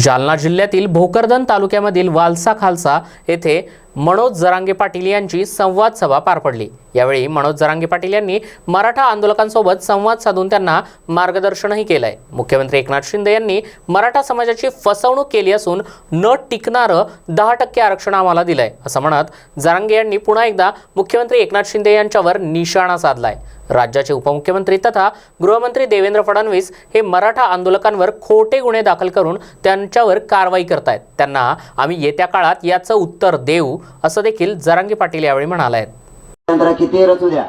जालना जिल्ह्यातील भोकरदन तालुक्यामधील वालसा खालसा येथे मनोज जरांगे पाटील यांची संवाद सभा पार पडली. यावेळी मनोज जरांगे पाटील यांनी मराठा आंदोलकांसोबत संवाद साधून त्यांना मार्गदर्शनही केलंय. मुख्यमंत्री एकनाथ शिंदे यांनी मराठा समाजाची फसवणूक केली असून न टिकणारं दहा टक्के आरक्षण आम्हाला दिलंय असं म्हणत जरांगे यांनी पुन्हा एकदा मुख्यमंत्री एकनाथ शिंदे यांच्यावर निशाणा साधलाय. राज्याचे उपमुख्यमंत्री तथा गृहमंत्री देवेंद्र फडणवीस हे मराठा आंदोलकांवर खोटे गुन्हे दाखल करून त्यांच्यावर कारवाई करतायत. त्यांना आम्ही येत्या काळात याचं उत्तर देऊ असं देखील जरांगे पाटील यावेळी म्हणाले. आहेत किती रचू द्या.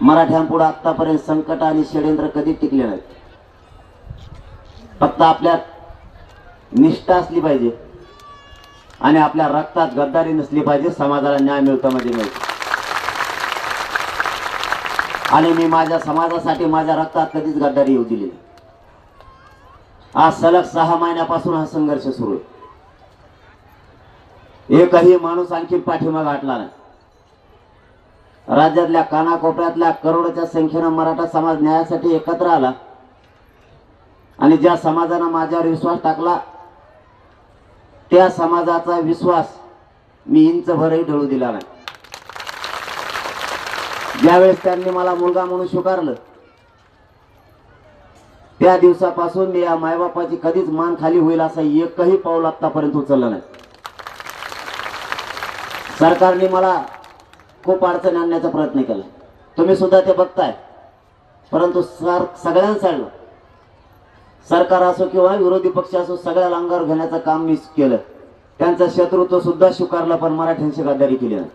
मराठ्यांपुढे आतापर्यंत संकट आणि षडेंद्र कधी टिकले नाहीत. फक्त आपल्यात निष्ठा असली पाहिजे आणि आपल्या रक्तात गद्दारी नसली पाहिजे समाजाला न्याय मिळतो म्हणजे मिळतो. आणि मी माझ्या समाजासाठी माझ्या रक्तात कधीच गद्दारी येऊ दिली आज सलग सहा महिन्यापासून हा संघर्ष सुरू आहे. एकही माणूस आणखी पाठीमाग हटला नाही. राज्यातल्या कानाकोपऱ्यातल्या करोडच्या संख्येनं मराठा समाज न्यायासाठी एकत्र आला आणि ज्या समाजानं माझ्यावर विश्वास टाकला त्या समाजाचा विश्वास मी इंचभरही ढळू दिला नाही. ज्यावेळेस त्यांनी मला मुलगा म्हणून स्वीकारलं त्या दिवसापासून मी या मायबापाची कधीच मान खाली होईल असं एकही पाऊल आतापर्यंत उचललं नाही. सरकारने मला खूप अडचण आणण्याचा प्रयत्न केला. तुम्ही सुद्धा ते बघताय. परंतु सर सगळ्यांसाठी सरकार असो किंवा विरोधी पक्ष असो सगळ्या अंगावर घेण्याचं काम मी केलं. त्यांचा शत्रुत्व सुद्धा स्वीकारला पण मराठ्यांशी गद्दारी केली नाही.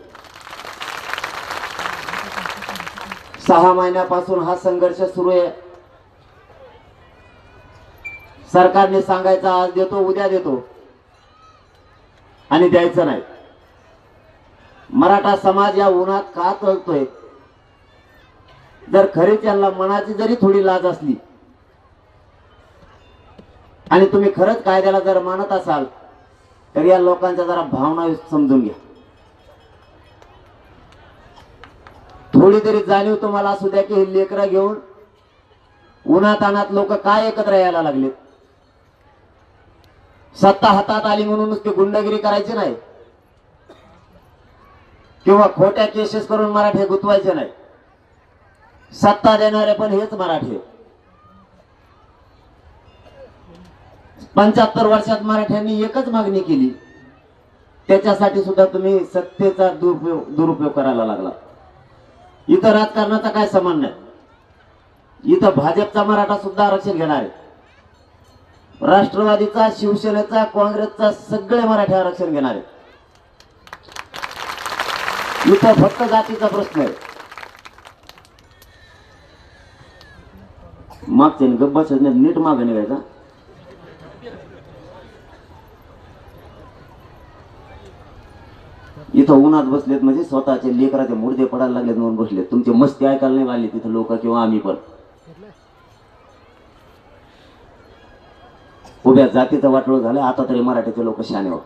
सहा महिन्यापासून हा संघर्ष सुरू आहे. सरकारने सांगायचं आज देतो उद्या देतो. आणि द्यायचं नाही. मराठा समाज या उन्हात का तळतोय? जर खरी त्यांना मनाची जरी थोडी लाज असली आणि तुम्ही खरंच कायद्याला जर मानत असाल तर या लोकांच्या जरा भावना समजून घ्या. थोडी तरी जाणीव तुम्हाला असू द्या की हे लेकरं घेऊन उन्हातानात लोक काय एकत्र यायला लागलेत? सत्ता हातात आली म्हणून नुसती गुंडगिरी करायची नाही. किंवा खोट्या केसेस करून मराठे गुंतवायचे नाही. सत्ता देणारे पण हेच मराठे. पंच्याहत्तर वर्षात मराठ्यांनी एकच मागणी केली. त्याच्यासाठी सुद्धा तुम्ही सत्तेचा दुरुपयोग दुरुपयोग करायला लागला इथं राजकारणाचा काय समान नाही. इथं भाजपचा मराठा सुद्धा आरक्षण घेणार आहे. राष्ट्रवादीचा शिवसेनेचा काँग्रेसचा सगळे मराठी आरक्षण घेणार आहे इथं फक्त जातीचा प्रश्न आहे. मागचे गब्बस नीट माग निघायचा. इथं उन्हात बसलेत म्हणजे स्वतःचे लेकराचे मुर्दे पडायला लागलेत म्हणून बसलेत. तुमची मस्ती ऐकायला नाही आली तिथं लोक किंवा आम्ही पण. उभ्या जातीचं वाटोळ झालं आता तरी मराठीचे लोक शाने हो